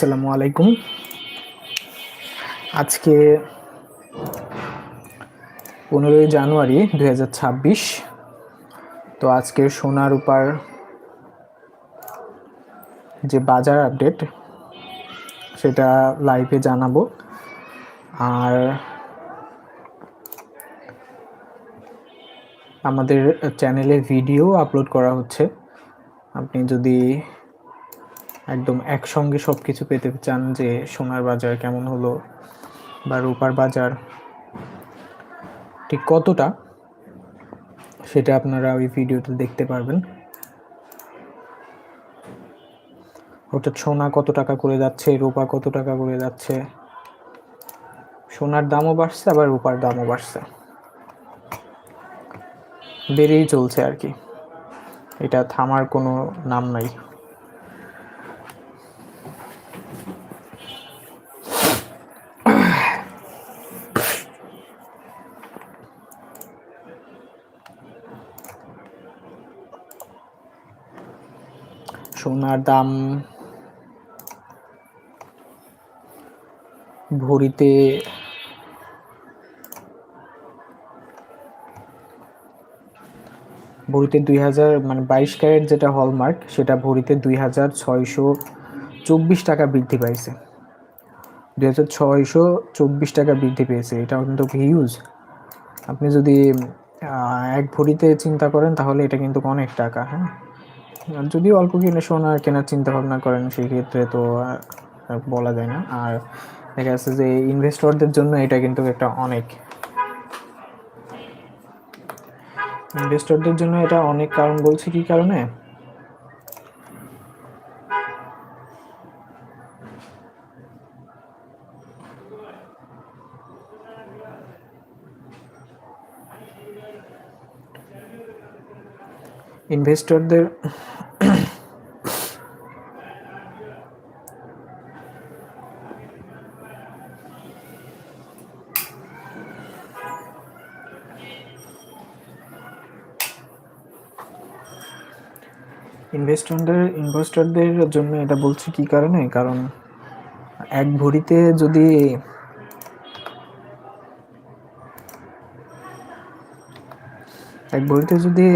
আসসালামু আলাইকুম। আজকে পনেরোই জানুয়ারি দু হাজার ছাব্বিশ। তো আজকের সোনার উপার যে বাজার আপডেট, সেটা লাইভে জানাব। আর আমাদের চ্যানেলে ভিডিও আপলোড করা হচ্ছে। আপনি যদি একদম একসঙ্গে সব কিছু পেতে চান যে সোনার বাজার কেমন হলো বা রূপার বাজার, ঠিক কতটা সেটা আপনারা ওই ভিডিওতে দেখতে পারবেন। অর্থাৎ সোনা কত টাকা করে যাচ্ছে, রূপা কত টাকা করে যাচ্ছে, সোনার দামও বাড়ছে, আবার রূপার দামও বাড়ছে। বেড়েই চলছে আর কি। এটা থামার কোনো নাম নাই। সোনার দাম ভরিতে ভরিতে দুই হাজার মানে বাইশ ক্যারেট যেটা হলমার্ক, সেটা ভরিতে দুই হাজার ছয়শো চব্বিশ টাকা বৃদ্ধি পাইছে। দুই হাজার ছয়শো চব্বিশ টাকা বৃদ্ধি পেয়েছে এটাও কিন্তু হিউজ আপনি যদি এক ভরিতে চিন্তা করেন তাহলে এটা কিন্তু অনেক টাকা হ্যাঁ? যদি অল্প কিনে সোনা কেনার চিন্তা ভাবনা করেন, সেই ক্ষেত্রে তো বলা যায় না। আর দেখা যাচ্ছে যে ইনভেস্টরদের জন্য এটা কিন্তু একটা অনেক ইনভেস্টরদের জন্য এটা অনেক কারণ বলছি কি কারণে? ইনভেস্টরদের ইনভেস্টরদের ইনভেস্টরদের জন্য এটা বলছি কি কারণে? কারণ এক ভরিতে যদি এক ভরিতে যদি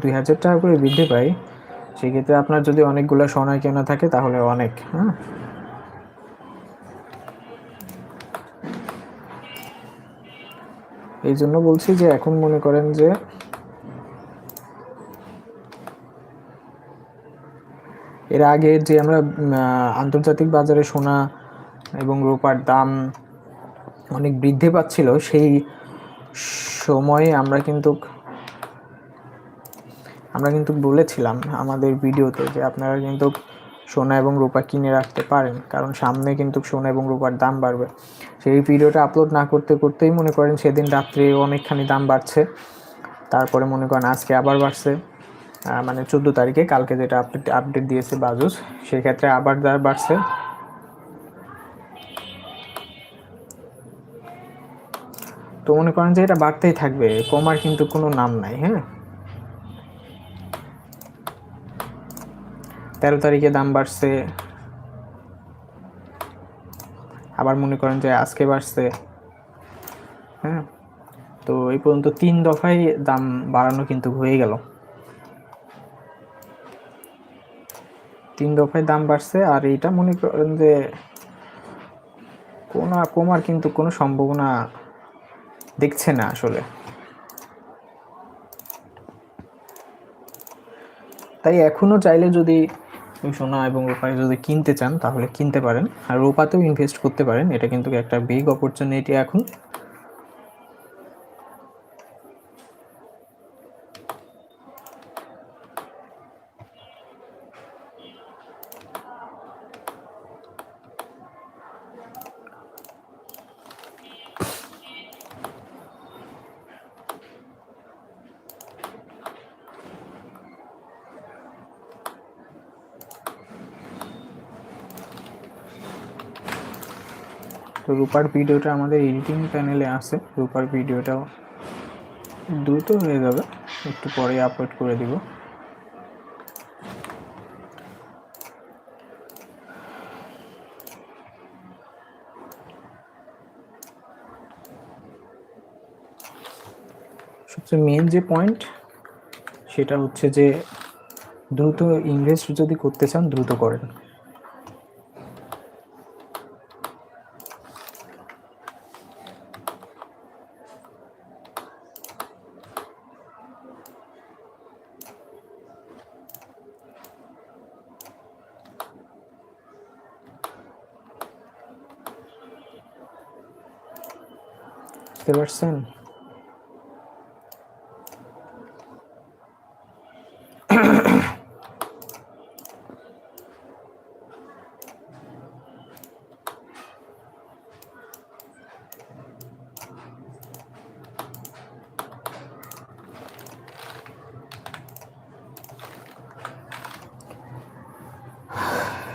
দুই হাজার টাকা করে বৃদ্ধি পাই সেক্ষেত্রে আপনার যদি অনেকগুলো সোনা কেনা থাকে তাহলে অনেক হ্যাঁ? এই জন্য বলছি যে এখন মনে করেন যে এর আগে যে আমরা আন্তর্জাতিক বাজারে সোনা এবং রূপার দাম অনেক বৃদ্ধি পাচ্ছিল, সেই সময়ে আমরা কিন্তু আমরা কিন্তু বলেছিলাম আমাদের ভিডিওতে যে আপনারা কিন্তু সোনা এবং রূপা কিনে রাখতে পারেন, কারণ সামনে কিন্তু সোনা এবং রূপার দাম বাড়বে। সেই ভিডিওটা আপলোড না করতে করতেই মনে করেন সেদিন রাত্রে অনেকখানি দাম বাড়ছে, তারপরে মনে করেন আজকে আবার বাড়ছে। মানে চোদ্দ তারিখে কালকে যেটা আপডেট আপডেট দিয়েছে বাজুস, সেক্ষেত্রে আবার দাম বাড়ছে। তো মনে করেন যে এটা বাড়তেই থাকবে, কমার কিন্তু কোনো নাম নাই হ্যাঁ? তেরো তারিখে দাম বাড়ছে। আবার মনে করেন যে আজকে বাড়ছে হ্যাঁ? তো এই পর্যন্ত তিন দফায় দাম বাড়ানো কিন্তু হয়ে গেল। তিন দফায় দাম বাড়ছে, আর এইটা মনে করেন যে কোনো কমার কিন্তু কোনো সম্ভাবনা দেখছে না আসলে। তাই এখনও চাইলে যদি সোনা এবং রূপায় যদি কিনতে চান, তাহলে কিনতে পারেন। আর রূপাতেও ইনভেস্ট করতে পারেন, এটা কিন্তু একটা বিগ অপরচুনিটি এখন। রুপার ভিডিওটা আমাদের এডিটিং প্যানেলে আছে। রুপার ভিডিওটাও দ্রুত হয়ে যাবে। একটু পরে আপলোড করে দিব। সবচেয়ে মেন যে পয়েন্ট সেটা হচ্ছে যে দ্রুত ইনভেস্ট যদি করতে চান, দ্রুত করেন। বুঝতে পারছেন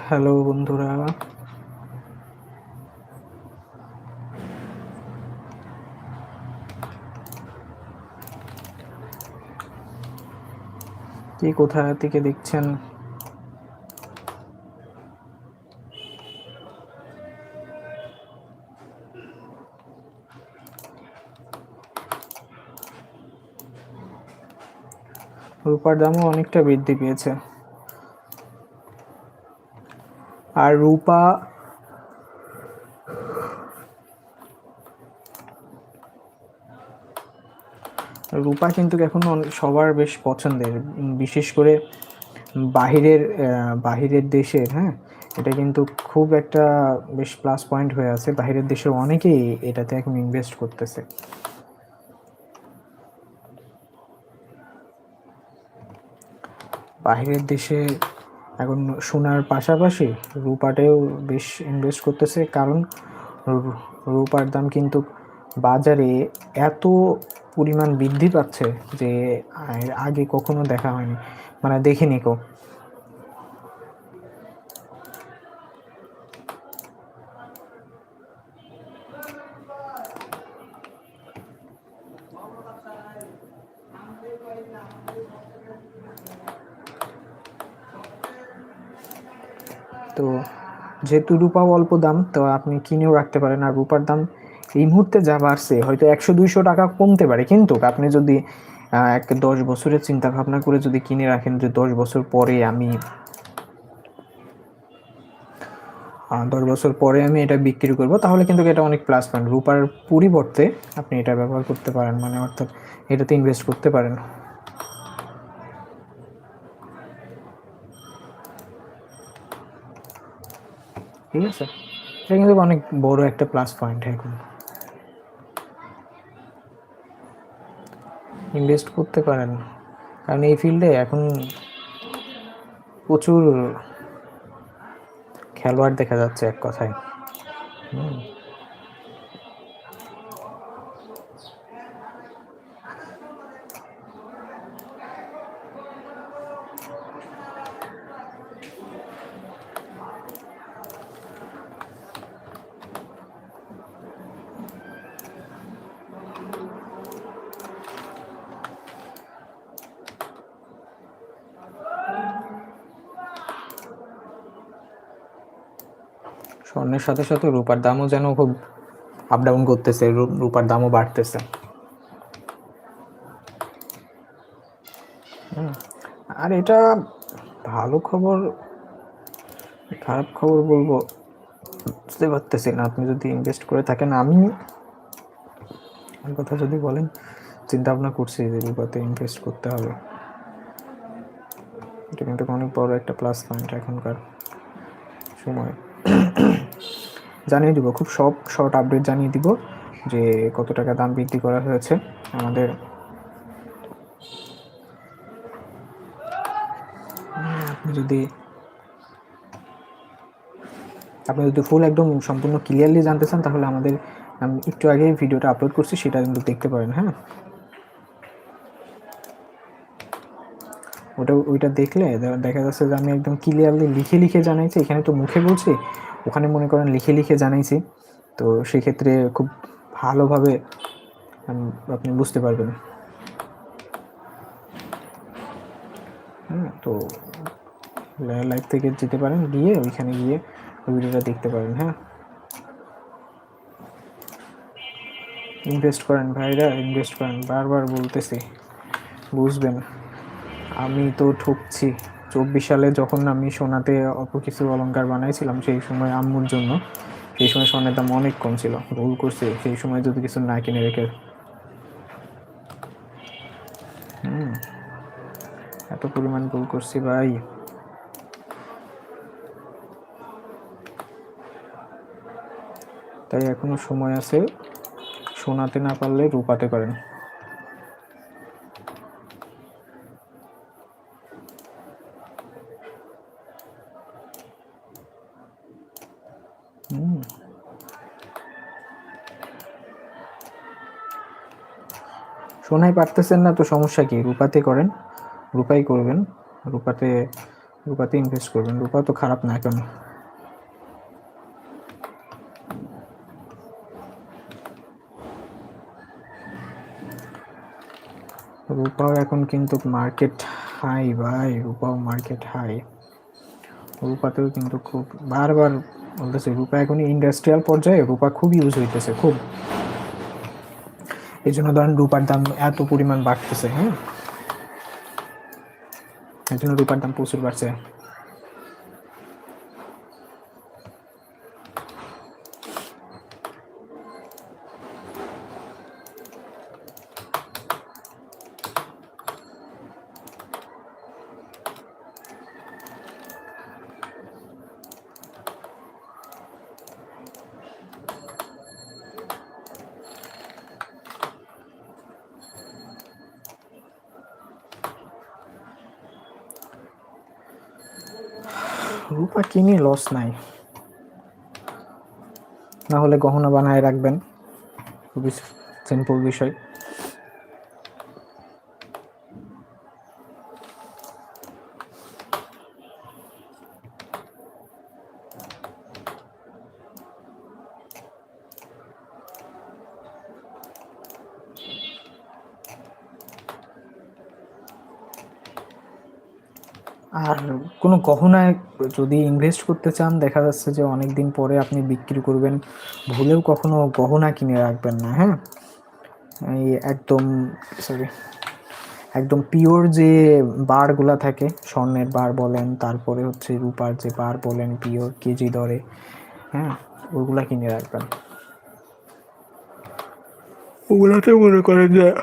হ্যালো বন্ধুরা কে কোথা থেকে দেখছেন? রূপার দামও অনেকটা বৃদ্ধি পেয়েছে। আর রূপা রূপা কিন্তু এখন সবার বেশ পছন্দের বিশেষ করে বাহিরের বাহিরের দেশের হ্যাঁ? এটা কিন্তু খুব একটা বেশ প্লাস পয়েন্ট হয়ে আছে। বাহিরের দেশের অনেকেই এটাতে এখন ইনভেস্ট করতেছে। বাহিরের দেশে এখন সোনার পাশাপাশি রূপাতেও বেশ ইনভেস্ট করতেছে। কারণ রূপার দাম কিন্তু বাজারে এত পরিমাণ বৃদ্ধি পাচ্ছে যে আগে কখনো দেখা হয়নি। মানে দেখিনি কেউ তো, যেহেতু রূপাও অল্প দাম, তো আপনি কিনেও রাখতে পারেন। আর রূপার দাম এই মুহূর্তে যা বাড়ছে, হয়তো একশো দুইশো টাকা কমতে পারে। কিন্তু আপনি যদি এক দশ বছরের চিন্তা ভাবনা করে যদি কিনে রাখেন যে দশ বছর পরে আমি দশ বছর পরে আমি এটা বিক্রি করব, তাহলে কিন্তু এটা অনেক প্লাস পয়েন্ট রূপার পরিবর্তে আপনি এটা ব্যবহার করতে পারেন মানে অর্থাৎ এটাতে ইনভেস্ট করতে পারেন। ঠিক আছে? এটা কিন্তু অনেক বড় একটা প্লাস পয়েন্ট এখন। ইনভেস্ট করতে পারেন কারণ এই ফিল্ডে এখন প্রচুর খেলোয়াড় দেখা যাচ্ছে এক কথায় হুম। স্বর্ণের সাথে সাথে রূপার দামও যেন খুব আপ ডাউন করতেছে রূপার দামও বাড়তেছে। আর এটা ভালো খবর, খারাপ খবর বলব, বুঝতে পারতেছি না। আপনি যদি ইনভেস্ট করে থাকেন, আমি কথা যদি বলেন চিন্তা ভাবনা করছি যে রূপাতে ইনভেস্ট করতে হবে। এটা কিন্তু অনেক বড় একটা প্লাস পয়েন্ট এখনকার সময়। জানিয়ে দিব, খুব সব, শর্ট আপডেট জানিয়ে দিব যে কত টাকা দাম বৃদ্ধি করা হয়েছে আমাদের। আপনি যদি আপনি যদি ফুল একদম সম্পূর্ণ ক্লিয়ারলি জানতে চান, তাহলে আমাদের আমি একটু আগে ভিডিওটা আপলোড করছি, সেটা কিন্তু দেখতে পারেন হ্যাঁ? ওটা, ওইটা দেখলে দেখা যাচ্ছে যে আমি একদম ক্লিয়ারলি লিখে লিখে জানাইছি। এখানে তো মুখে বলছি, ওখানে মনে করেন লিখে লিখে জানাইছি। তো সেক্ষেত্রে খুব ভালোভাবে আপনি বুঝতে পারবেন। হ্যাঁ তো লাইভ থেকে যেতে পারেন, গিয়ে ওইখানে গিয়ে ভিডিওটা দেখতে পারেন হ্যাঁ। ইনভেস্ট করেন ভাইরা ইনভেস্ট করেন, বারবার বলতেছি, বুঝবেন। আমি তো ঠকছি। চব্বিশ সালে যখন আমি সোনাতে অল্প কিছু অলংকার বানাইছিলাম, সেই সময় আম্মুর জন্য। সেই সময় সোনার দাম অনেক কম ছিল। ভুল করছি, সেই সময় যদি কিছু না কিনে রেখে। হুম, এত পরিমাণ ভুল করছি ভাই। তাই এখনও সময় আছে শোনাতে না পারলে রূপাতে করেন। শোনাই পারতেছেন না, তো সমস্যা কি? রূপাতে করেন, রূপাই করবেন, রূপাতে রূপাতে ইনভেস্ট করবেন। রূপা তো খারাপ না কেন রূপাও এখন কিন্তু মার্কেট হাই ভাই। রূপাও মার্কেট হাই রূপাতেও কিন্তু খুব, বারবার বলতেছে, রূপা এখন ইন্ডাস্ট্রিয়াল পর্যায়ে, রূপা খুব ইউজ হইতেছে, খুব। এই জন্য ধরেন রূপার দাম এত পরিমাণ বাড়তেছে হ্যাঁ? এই জন্য রূপার দাম প্রচুর বাড়ছে রূপা কিনে লস নাই। না হলে গহনা বানায় রাখবেন। খুবই সিম্পল বিষয়। আর কোনো গহনায় যদি ইনভেস্ট করতে চান, দেখা যাচ্ছে যে অনেক দিন পরে আপনি বিক্রি করবেন, ভুলেও কখনো গহনা কিনে রাখবেন না হ্যাঁ? এই একদম সরি একদম পিওর যে বারগুলা থাকে, স্বর্ণের বার বলেন, তারপরে হচ্ছে রূপার যে বার বলেন পিওর কেজি দরে হ্যাঁ? ওগুলা কিনে রাখবেন। ওগুলাতে মনে করেন যে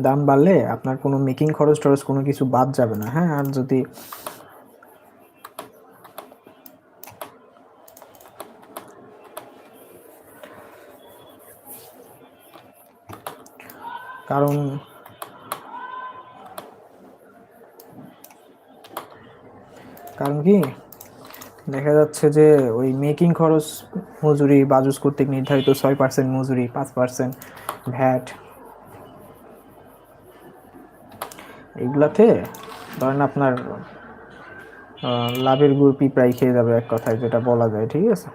দাম বাড়লে আপনার কোনো মেকিং খরচ টরচ কোনো কিছু বাদ যাবে না হ্যাঁ? আর যদি কারণ কারণ কি? দেখা যাচ্ছে যে ওই মেকিং খরচ মজুরি, বাজুস কর্তৃক নির্ধারিত ছয় পার্সেন্ট মজুরি, পাঁচ পার্সেন্ট ভ্যাট এগুলাতে ধরেন আপনার লাভের গুড় পিঁপড়াই খেয়ে যাবে এক কথায়, যেটা বলা যায়, ঠিক আছে?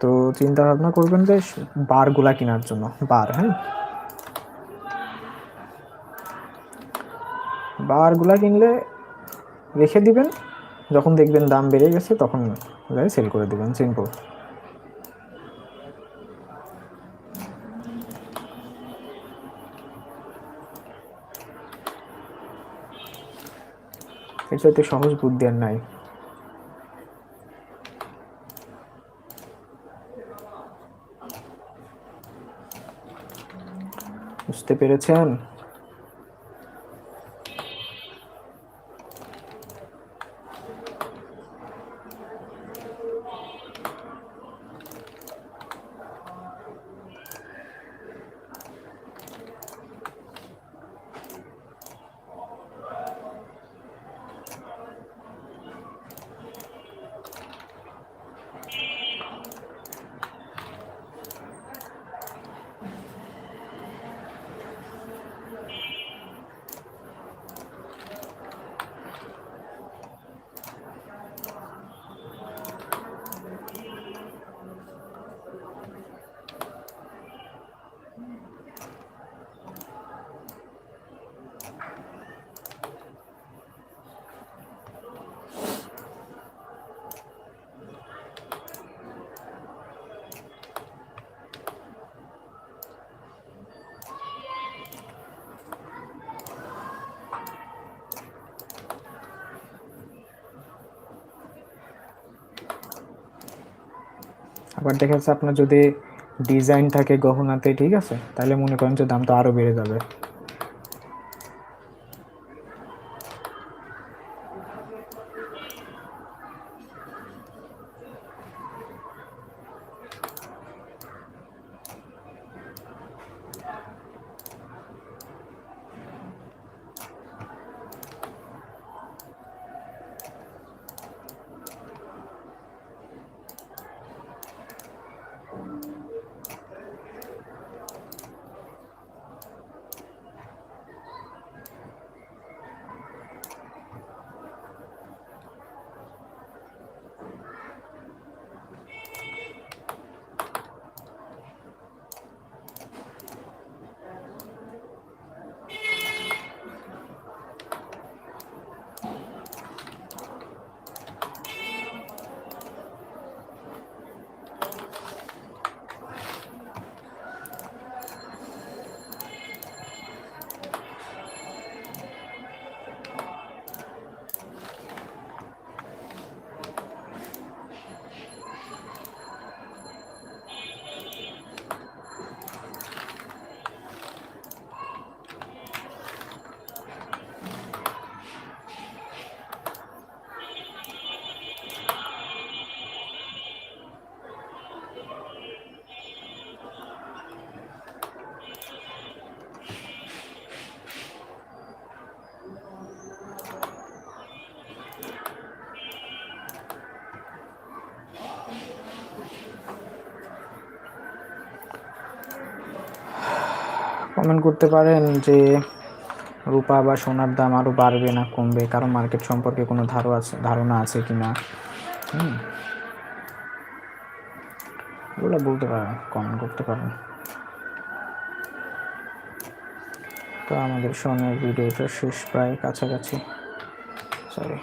তো চিন্তা ভাবনা করবেন যে বারগুলা কেনার জন্য, বার হ্যাঁ? বারগুলা কিনলে রেখে দিবেন, যখন দেখবেন দাম বেড়ে গেছে, তখন সেল করে দিবেন সিম্পল এর চাইতে সহজ বুদ্ধি আর নাই। বুঝতে পেরেছেন? আবার দেখা যাচ্ছে আপনার যদি ডিজাইন থাকে গহনাতে, ঠিক আছে? তাহলে মনে করেন যে দামটা আরও বেড়ে যাবে। কমেন্ট করতে পারেন যে রূপা বা সোনার দাম আরও বাড়বে না কমবে, কারণ মার্কেট সম্পর্কে কোনো ধারো আছে, ধারণা আছে কি না? বলতে পারেন কমেন্ট করতে পারেন। তো আমাদের সোনার ভিডিওটা শেষ, প্রায় কাছাকাছি। সরি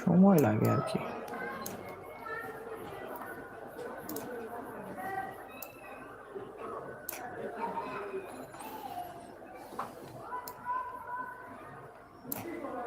সময় লাগে আর কি।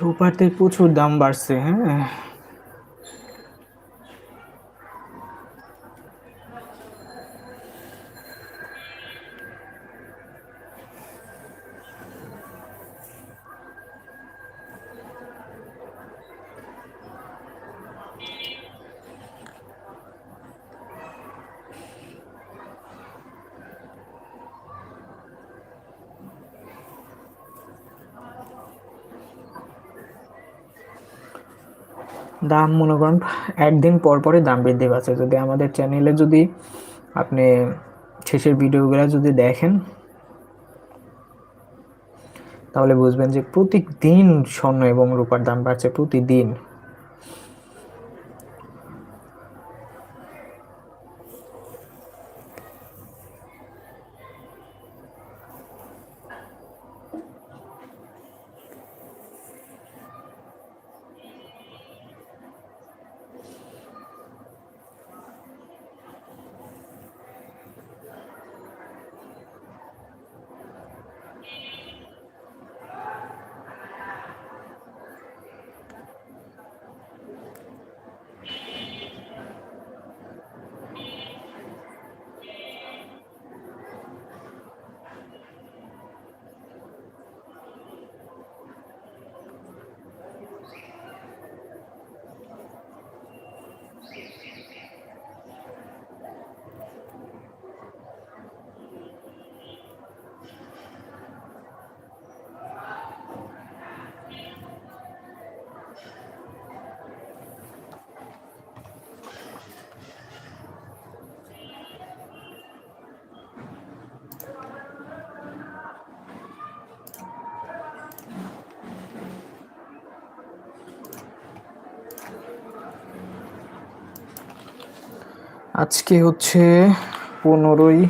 রূপাতে প্রচুর দাম বাড়ছে হ্যাঁ। দাম মনে করেন, একদিন পর পরই দাম বৃদ্ধি পাচ্ছে। যদি আমাদের চ্যানেলে যদি আপনি শেষের ভিডিওগুলো যদি দেখেন, তাহলে বুঝবেন যে প্রতিদিন স্বর্ণ এবং রূপার দাম বাড়ছে প্রতিদিন। আজকে হচ্ছে পনেরোই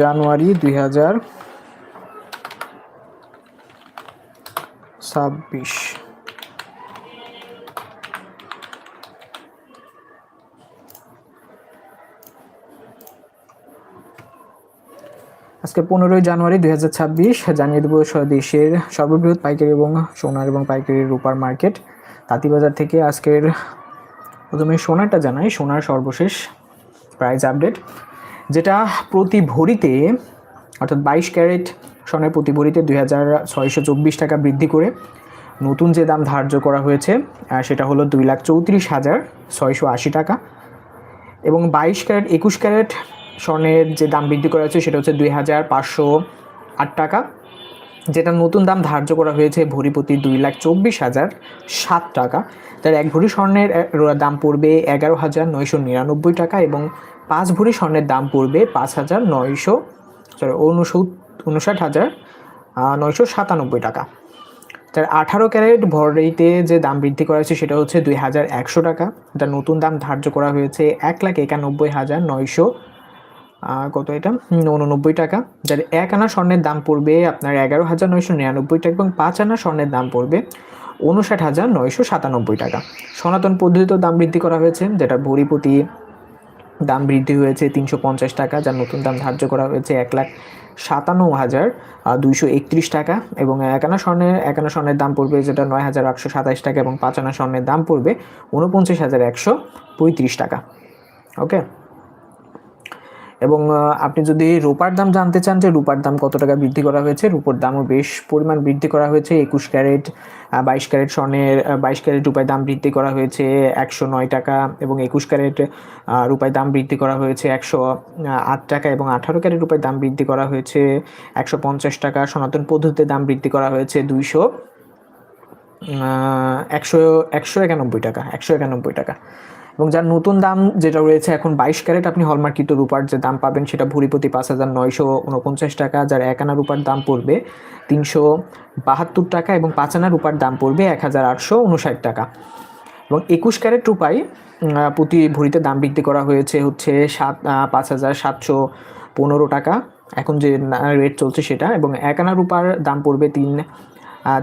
জানুয়ারি দুই হাজার ছাব্বিশ। আজকে পনেরোই জানুয়ারি দুই হাজার ছাব্বিশ, জানিয়ে দেবো দেশের সর্ববৃহৎ পাইকারি এবং সোনার এবং পাইকারি রূপার মার্কেট। তাঁতিবাজার থেকে আজকের প্রথমে সোনারটা জানাই, সোনার সর্বশেষ প্রাইস আপডেট যেটা প্রতি ভরিতে, অর্থাৎ বাইশ ক্যারেট সোনার প্রতি ভরিতে দুই হাজার ছয়শো চব্বিশ টাকা বৃদ্ধি করে নতুন যে দাম ধার্য করা হয়েছে সেটা হলো দুই লাখ চৌত্রিশ হাজার ছয়শো আশি টাকা। এবং বাইশ ক্যারেট, একুশ ক্যারেট স্বর্ণের যে দাম বৃদ্ধি করা হয়েছে, সেটা হচ্ছে দুই হাজার পাঁচশো আট টাকা। যেটা নতুন দাম ধার্য করা হয়েছে ভরি প্রতি দুই লাখ চব্বিশ হাজার সাত টাকা। তার এক ভরি স্বর্ণের দাম পড়বে এগারো হাজার নয়শো নিরানব্বই টাকা এবং পাঁচ ভরি স্বর্ণের দাম পড়বে পাঁচ হাজার নয়শো সরি উনষাট হাজার নয়শো সাতানব্বই টাকা। তার আঠারো ক্যারেট ভরিতে যে দাম বৃদ্ধি করা হয়েছে সেটা হচ্ছে দুই হাজার একশো টাকা। তার নতুন দাম ধার্য করা হয়েছে এক লাখ একানব্বই হাজার নয়শো কত এটা? উননব্বই টাকা। যার এক আনা স্বর্ণের দাম পড়বে আপনার এগারো হাজার নয়শো নিরানব্বই টাকা এবং পাঁচ আনা স্বর্ণের দাম পড়বে উনষাট হাজার নয়শো সাতানব্বই টাকা। সনাতন পদ্ধতিতেও দাম বৃদ্ধি করা হয়েছে, যেটা ভরিপতি দাম বৃদ্ধি হয়েছে তিনশো পঞ্চাশ টাকা, যার নতুন দাম ধার্য করা হয়েছে এক লাখ সাতান্ন হাজার দুইশো একত্রিশ টাকা এবং একানা স্বর্ণের একানা স্বর্ণের দাম পড়বে যেটা নয় হাজার আটশো সাতাশ টাকা এবং পাঁচ আনা স্বর্ণের দাম পড়বে উনপঞ্চাশ হাজার একশো পঁয়ত্রিশ টাকা। ওকে এবং আপনি যদি রূপার দাম জানতে চান যে রূপার দাম কত টাকা বৃদ্ধি করা হয়েছে, রূপার দামও বেশ পরিমাণ বৃদ্ধি করা হয়েছে। একুশ ক্যারেট বাইশ ক্যারেট স্বর্ণের বাইশ ক্যারেট রূপায় দাম বৃদ্ধি করা হয়েছে একশো নয় টাকা এবং একুশ ক্যারেট রূপায় দাম বৃদ্ধি করা হয়েছে একশো আট টাকা এবং আঠারো ক্যারেট রূপায় দাম বৃদ্ধি করা হয়েছে একশো পঞ্চাশ টাকা। সনাতন পদ্ধতিতে দাম বৃদ্ধি করা হয়েছে দুইশো একশো একশো একানব্বই টাকা, একশো একানব্বই টাকা। এবং যার নতুন দাম যেটা রয়েছে এখন বাইশ ক্যারেট, আপনি হলমার্কিত রূপার যে দাম পাবেন সেটা ভুরি প্রতি পাঁচ হাজার নয়শো উনপঞ্চাশ টাকা, যার এক আনা রূপার দাম পড়বে তিনশো বাহাত্তর টাকা এবং পাঁচ আনা রূপার দাম পড়বে এক হাজার আটশো উনষাট টাকা। এবং একুশ ক্যারেট রূপাই প্রতি ভরিতে দাম বৃদ্ধি করা হয়েছে হচ্ছে সাত পাঁচ হাজার সাতশো পনেরো টাকা। এখন যে রেট চলছে সেটা এবং এক আনা রূপার দাম পড়বে তিন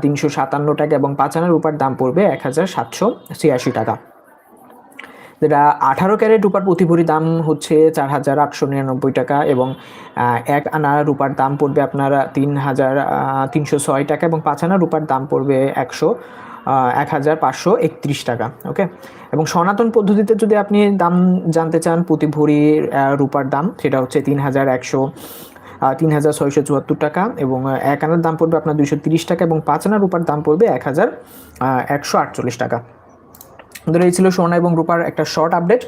তিনশো সাতান্ন টাকা এবং পাঁচ আনা রূপার দাম পড়বে এক হাজার সাতশো ছিয়াশি টাকা। যেটা আঠারো ক্যারেট রূপার প্রতি ভরি দাম হচ্ছে চার হাজার আটশো নিরানব্বই টাকা এবং এক আনা রূপার দাম পড়বে আপনার তিন হাজার তিনশো ছয় টাকা এবং পাঁচ আনা রূপার দাম পড়বে একশো এক হাজার পাঁচশো একত্রিশ টাকা ওকে এবং সনাতন পদ্ধতিতে যদি আপনি দাম জানতে চান প্রতি ভরি রূপার দাম, সেটা হচ্ছে তিন হাজার একশো তিন হাজার ছয়শো চুয়াত্তর টাকা এবং এক আনার দাম পড়বে আপনার দুইশো তিরিশ টাকা এবং পাঁচ আনার রূপার দাম পড়বে এক হাজার একশো আটচল্লিশ টাকা। এই ছিল সোনা এবং রূপার একটা শর্ট আপডেট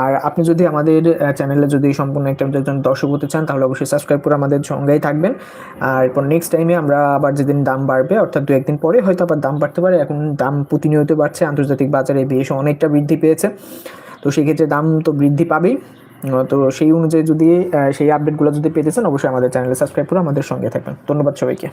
আর আপনি যদি আমাদের চ্যানেলে যদি সম্পূর্ণ একটা একজন দর্শক হতে চান, তাহলে অবশ্যই সাবস্ক্রাইব করে আমাদের সঙ্গেই থাকবেন। আর এরপর নেক্সট টাইমে আমরা আবার যেদিন দাম বাড়বে, অর্থাৎ দু একদিন পরে হয়তো আবার দাম বাড়তে পারে, এখন দাম প্রতিনিয়ত বাড়ছে, আন্তর্জাতিক বাজারে বেশ অনেকটা বৃদ্ধি পেয়েছে। তো সেক্ষেত্রে দাম তো বৃদ্ধি পাবেই। তো সেই অনুযায়ী যদি সেই আপডেটগুলো যদি পেতে চান, অবশ্যই আমাদের চ্যানেলে সাবস্ক্রাইব করে আমাদের সঙ্গে থাকবেন। ধন্যবাদ সবাইকে।